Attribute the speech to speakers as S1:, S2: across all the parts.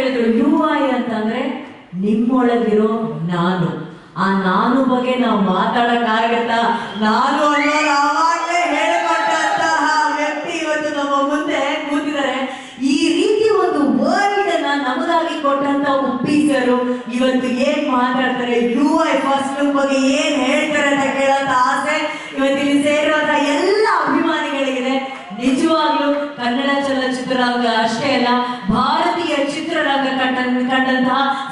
S1: ಹೇಳಿದ್ರು you I ಅಂತಂದ್ರೆ, ನಿಮ್ಮೊಳಗಿರೋ ನಾನು. ಆ ನಾನು ಬಗ್ಗೆ ನಾವು ಮಾತಾಡಕ್ಕಾಗತ್ತಾ ನಾನು ಆವಾಗಲೇ ಹೇಳಿಕೊಟ್ಟಂತಹ ವ್ಯಕ್ತಿ ಇವತ್ತು ನಮ್ಮ ಮುಂದೆ ಕೂತಿದ್ದಾರೆ. ಈ ರೀತಿ ಒಂದು ವರ್ಲ್ಡ್ ಅನ್ನ ನಮಗಾಗಿ ಕೊಟ್ಟಂತ ಉಪ್ಪೀಸರು ಇವತ್ತು ಏನ್ ಮಾತಾಡ್ತಾರೆ? ಯು ಐ ಫಸ್ಟ್ ಬಗ್ಗೆ ಏನ್ ಹೇಳ್ತಾರೆ ಅಂತ ಕೇಳಂತ ಆಸೆ. ಇವತ್ತು
S2: 나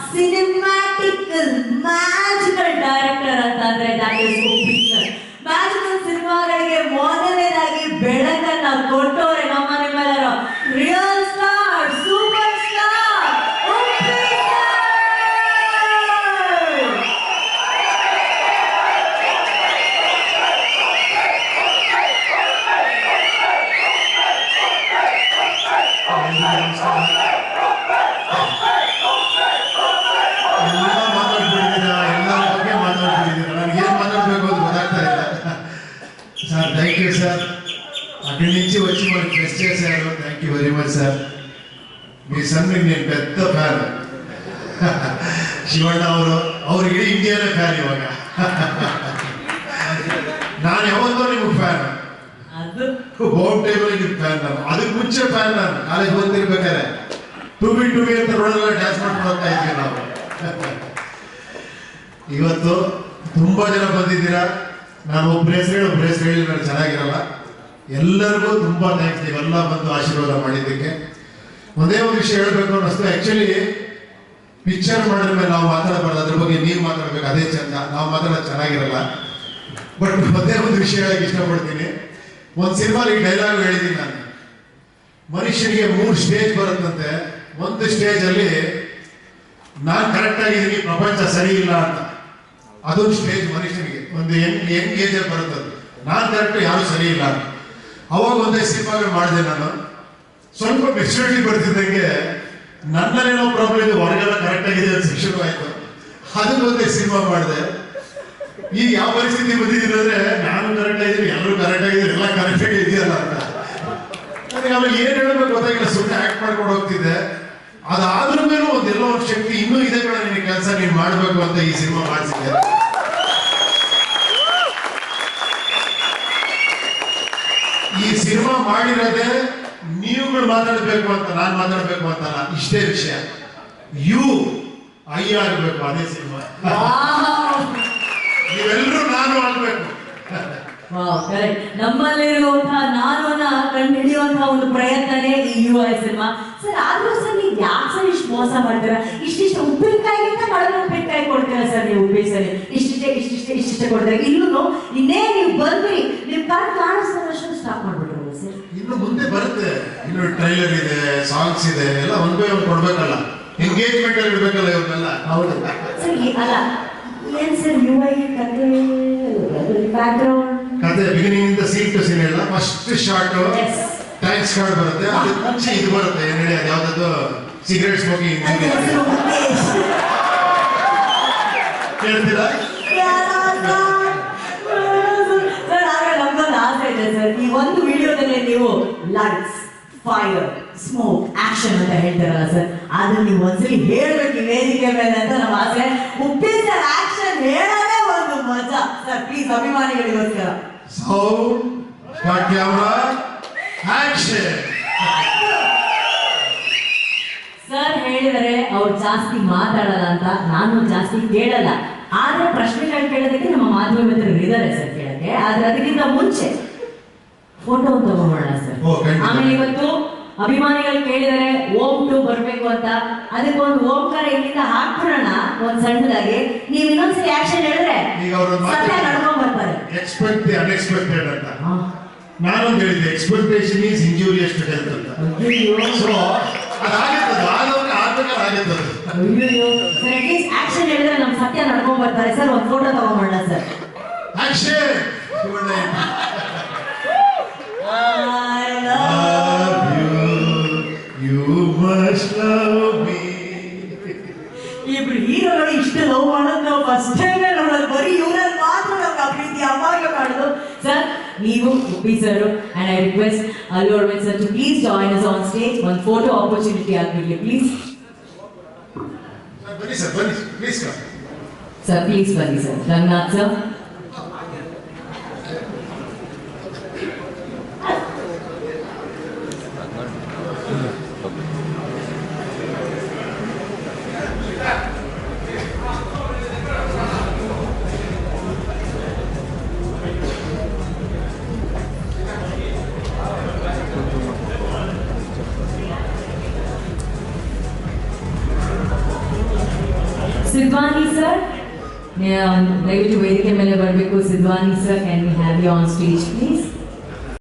S2: అక్కడి నుంచి వచ్చి మనకి టెస్ట్ చేశారు thank you very much sir మీ సన్కి నేను పెద్ద ఫ్యాన్ ಶಿವಣ್ಣ ಅವರು ಅವ್ರು ಇಡೀ ಇಂಡಿಯಾನೇ ಫ್ಯಾನ್ ಇವಾಗ ನಾನು ಯಾವತ್ತೋ ನಿಮ್ಗೆ ಫ್ಯಾನ್
S1: ಅದು
S2: ಹೋಮ್ ಟೈಮಲ್ಲಿ ನಿಮ್ಗೆ ಫ್ಯಾನ್ ನಾನು ಅದಕ್ಕೆ ಮುಂಚೆ ಫ್ಯಾನ್ ನಾನು college ಓದ್ತಿರ್ಬೇಕಾದ್ರೆ to be to be ಅಂತ ರೋಡಲ್ಲ ಡ್ಯಾನ್ಸ್ ಮಾಡ್ಕೊಂಡು ಹೋಗ್ತಾ ಇದ್ವಿ ನಾವು ಇವತ್ತು ತುಂಬಾ ಜನ ಬಂದಿದ್ದೀರಾ ನಾನು ಒಬ್ಬರ ಹೆಸರು ಹೇಳಿ ಒಬ್ಬರ ಹೆಸರು ಹೇಳಿ ನಾನು ಚೆನ್ನಾಗಿರಲ್ಲ ಎಲ್ಲರಿಗೂ ತುಂಬಾ ಥ್ಯಾಂಕ್ಸ್ ನೀವೆಲ್ಲ ಬಂದು ಆಶೀರ್ವಾದ ಮಾಡಿದ್ದಕ್ಕೆ. ಒಂದೇ ಒಂದು ವಿಷಯ ಹೇಳಬೇಕು ಅನ್ನಿಸ್ತು ಆಕ್ಚುಲಿ ಪಿಕ್ಚರ್ ಮಾಡಿದ ಮೇಲೆ ನಾವು ಮಾತಾಡಬಾರ್ದು. ಅದ್ರ ಬಗ್ಗೆ ನೀವು ಮಾತಾಡ್ಬೇಕು. ಅದೇ ಚಂದ. ನಾವು ಮಾತಾಡೋದು ಚೆನ್ನಾಗಿರಲ್ಲ. ಬಟ್ ಒಂದೇ ಒಂದು ವಿಷಯ ಹೇಳಕ್ಕೆ ಇಷ್ಟಪಡ್ತೀನಿ. ಒಂದು ಸಿನಿಮಾಲಿ ಡೈಲಾಗ್ ಹೇಳಿದ್ದೀನಿ ನಾನು. ಮನುಷ್ಯನಿಗೆ ಮೂರು ಸ್ಟೇಜ್ ಬರುತ್ತಂತೆ. ಒಂದು ಸ್ಟೇಜ್ ಅಲ್ಲಿ ನಾನು ಕರೆಕ್ಟ್ ಆಗಿದ್ದೀನಿ, ಪ್ರಪಂಚ ಸರಿ ಇಲ್ಲ ಅಂತ. ಅದೊಂದು ಸ್ಟೇಜ್ ಮನುಷ್ಯನಿಗೆ. ಒಂದು ಯಂಗ್ ಯಂಗ್ ಏಜ್ ಅಲ್ಲಿ ಬರುತ್ತದು ನಾನು ಕರೆಕ್ಟ್ ಯಾರು ಸರಿ ಇಲ್ಲ ಅಂತ. ಅವಾಗ ಒಂದೇ ಸಿನಿಮಾಗಳು ಮಾಡಿದೆ ನಾನು. ಸ್ವಲ್ಪ ಮೆಚುರಿಟಿ ಬರ್ತಿದ್ದಂಗೆ ನನ್ನಲ್ಲೇನೋ ಪ್ರಾಬ್ಲಮ್ ಇದೆ ಹೊರಗೆಲ್ಲ ಕರೆಕ್ಟ್ ಆಗಿದೆ ಅಂತ ಶಿಕ್ಷಣ ಆಯ್ತು. ಅದಕ್ಕೆ ಒಂದೇ ಸಿನಿಮಾ ಮಾಡಿದೆ. ಈಗ ಯಾವ ಪರಿಸ್ಥಿತಿ ಬಂದಿದ್ರೆ ನಾನು ಕರೆಕ್ಟ್ ಆಗಿದ್ದೀನಿ, ಎಲ್ಲರೂ ಕರೆಕ್ಟ್ ಆಗಿದ್ದೀನಿ ಎಲ್ಲ ಕರೆಕ್ಟ್ ಇದೆಯಲ್ಲ ಅಂತ. ನನಗೆ ಆಮೇಲೆ ಏನ್ ಹೇಳಬೇಕು ಗೊತ್ತಾಗಿಲ್ಲ ಸುಮ್ಮನೆ ಆಕ್ಟ್ ಮಾಡ್ಕೊಂಡು ಹೋಗ್ತಿದ್ದೆ. ಅದಾದ್ರೂ ಮೇಲೂ ಒಂದೆಲ್ಲೋ ಒಂದು ಶಕ್ತಿ ಇನ್ನೂ ಇದೆ ಕೂಡ ನಿನ್ನ ಕೆಲಸ ನೀನ್ ಮಾಡಬೇಕು ಅಂತ ಈ ಸಿನಿಮಾ ಮಾಡಿಸಿದ್ದೆ ಈ ಸಿನಿಮಾ ಮಾಡಿರೋದೇ ನೀವುಗಳು ಮಾತಾಡ್ಬೇಕು ಅಂತ ನಾನು ಮಾತಾಡ್ಬೇಕು ಅಂತ ಇಷ್ಟೇ ವಿಷಯ. ಯು ಐ ಆಗ್ಬೇಕು ಅದೇ ಸಿನಿಮಾ. ನೀವೆಲ್ಲರೂ ನಾನು ಆಗ್ಬೇಕು.
S1: ನಮ್ಮಲ್ಲಿರುವಂತಹ ನಾನು ಕಂಡು ಹಿಡಿಯುವಂತಹ ಒಂದು ಪ್ರಯತ್ನನೇ ಈ ಯು ಐ ಸಿನಿಮಾ. ಸರ್ ಆದ್ರೂ ಸರ್ ನೀವು ಯಾಕೆ ಸರ್ ಇಷ್ಟು ಮೋಸ ಮಾಡ್ತೀರಾ? ಇಷ್ಟಿಷ್ಟು ಉಪ್ಪಿನಕಾಯಿಗಿಂತ ಕಡಿಮೆ ಉಪ್ಪಿನಕಾಯಿ ಕೊಡ್ತೀರಾ ಸರ್ ನೀವು ಉಪ್ಪಿ ಸರಿ? ಇಷ್ಟಿಷ್ಟೇ ಇಷ್ಟಿಷ್ಟೇ ಇಷ್ಟಿಷ್ಟೇ ಕೊಡ್ತೀರಾ? ಇಲ್ಲೂ ಇನ್ನೇ ನೀವು ಬಂದ್ರಿ ನಿಮ್ ಕಾಣಿಸ್ತಾರೆ ಸ್ಟಾಪ್ ಮಾಡ್ಬಿಟ್ರಲ್ಲ ಸರ್
S2: ಇನ್ನು ಮುಂದೆ ಬರುತ್ತೆ. ಇನ್ನು ಟ್ರೈಲರ್ ಇದೆ ಸಾಂಗ್ಸ್ ಇದೆ ಎಲ್ಲ ಒಂದ್ ಬೈ ಒಂದ್ ಕೊಡ್ಬೇಕಲ್ಲ. ಎಂಗೇಜ್ಮೆಂಟ್ ಅಲ್ಲಿ ಇಡ್ಬೇಕಲ್ಲ ಇವನ್ನೆಲ್ಲ
S1: ಹೌದು. ಸರ್ ಅಲ್ಲ ಏನ್ ಸರ್ ಯು ಐ ಕತೆ ಬ್ಯಾಕ್ಗ್ರೌಂಡ್
S2: ಕತೆ ಬಿಗಿನಿಂಗ್ ಇಂದ ಸೀನ್ ಟು ಸೀನ್ ಎಲ್ಲ ಫಸ್ಟ್ ಶಾರ್ಟ್ ಟ್ಯಾಂಕ್ಸ್ ಕಾರ್ಡ್ ಬರುತ್ತೆ. ಅದಕ್ಕೆ ಮುಂಚೆ ಇದು ಬರುತ್ತೆ. ಏನ್ ಹೇಳಿ ಅದು ಸಿಗ್ರೆಟ್ಸ್ ಸಿಗರೇಟ್ ಸ್ಮೋಕಿಂಗ್
S1: ನನ್ನ ಫೈರ್ ಸ್ಮೋಕ್ ಆಕ್ಷನ್ ಅಂತ ಹೇಳ್ತಾರಲ್ಲ ಸರ್. ಅದನ್ನ ನೀವು ಒಂದ್ಸಲಿ ಹೇಳ್ಬೇಕು ವೇದಿಕೆ ಮೇಲೆ ಅಂತ ನಮ್ಮ ಆಸೆ. ಉಪ್ಪಿನ ಸರ್ ಆಕ್ಷನ್ ಹೇಳೋದೇ ಒಂದು ಮಜಾ. ಸರ್ ಪ್ಲೀಸ್ ಅಭಿಮಾನಿಗಳಿಗೋಸ್ಕರ.
S2: ಸೌಂಡ್ ಆಕ್ಷನ್
S1: ಸರ್ ಹೇಳಿದರೆ ಅವ್ರು ಜಾಸ್ತಿ ಮಾತಾಡಲ್ಲ ಅಂತ ನಾನು ಜಾಸ್ತಿ ಕೇಳಲ್ಲ. ಆದ್ರೆ ಪ್ರಶ್ನೆಗಳು ಕೇಳೋದಕ್ಕೆ ನಮ್ಮ ಮಾಧ್ಯಮ ಮಿತ್ರರು ಇದ್ದಾರೆ ಸರ್ ಕೇಳಕ್ಕೆ. ಆದ್ರೆ ಅದಕ್ಕಿಂತ ಮುಂಚೆ ಫೋಟೋ ತಗೊಂಡ್ಬೋಣ ಸರ್. ಆಮೇಲೆ ಇವತ್ತು ಅಭಿಮಾನಿಗಳು ಕೇಳಿದರೆ ಓಮ್ ಟು ಬರ್ಬೇಕು ಅಂತ. ಅದಕ್ಕೆ ಒಂದು ಓಂಕಾರ ಇಲ್ಲಿಂದ ಹಾಕ್ಬಿಡೋಣ ಒಂದ್ ಸಣ್ಣದಾಗಿ. ನೀವ್ ಇನ್ನೊಂದ್ಸರಿ ಆಕ್ಷನ್ ಹೇಳಿದ್ರೆ ನಡ್ಕೊಂಡ್ ಬರ್ತಾರೆ.
S2: ಎಕ್ಸ್ಪೆಕ್ಟ್ ದಿ ಅನ್ಎಕ್ಸ್ಪೆಕ್ಟೆಡ್ ಅಂತ ನಾನು ಹೇಳಿದ್ದೆ expectation is injurious to health ಅಂತ. ಸೊ ಅದಾಗುತ್ತದೆ ಆದವ್ರಿಗೆ ಆದ್ಮೇಲೆ ಆಗುತ್ತದೆ.
S1: ಸರ್ ಅಟ್ಲೀಸ್ಟ್ ಆಕ್ಷನ್ ಹೇಳಿದ್ರೆ ನಮ್ ಸತ್ಯ ನಡ್ಕೊಂಡ್ ಬರ್ತಾರೆ. ಸರ್ ಒಂದು ಫೋಟೋ ತಗೊಂಬೋಣ ಸರ್.
S2: ಆಕ್ಷನ್
S1: ಇಬ್ರು ಹೀರೋಗಳು ಇಷ್ಟು ಲವ್ ಮಾಡೋದು ನಾವು ಫಸ್ಟ್ ಟೈಮ್ ನೋಡೋದು ಬರೀ ಇವ್ರಲ್ಲಿ ಮಾತ್ರ ನಮ್ಗೆ ಆ ಪ್ರೀತಿ ಅವಾಗ ಮಾಡೋದು ಸರ್ ನೀವು Uppi sir and I request Allu Aravind sir to please join us on stage ಒಂದು ಫೋಟೋ ಆಪರ್ಚುನಿಟಿ ಆಗ್ಬಿಡ್ಲಿ ಪ್ಲೀಸ್
S2: ಸರ್ ಬನ್ನಿ ಸರ್ ಬನ್ನಿ ಪ್ಲೀಸ್ ಕಮ್
S1: ಸರ್ ಪ್ಲೀಸ್ ಬನ್ನಿ sir Ranganath sir Sidwani sir ದಯವಿಟ್ಟು ವೇದಿಕೆ ಮೇಲೆ ಬರಬೇಕು Sidwani sir can we have you on stage please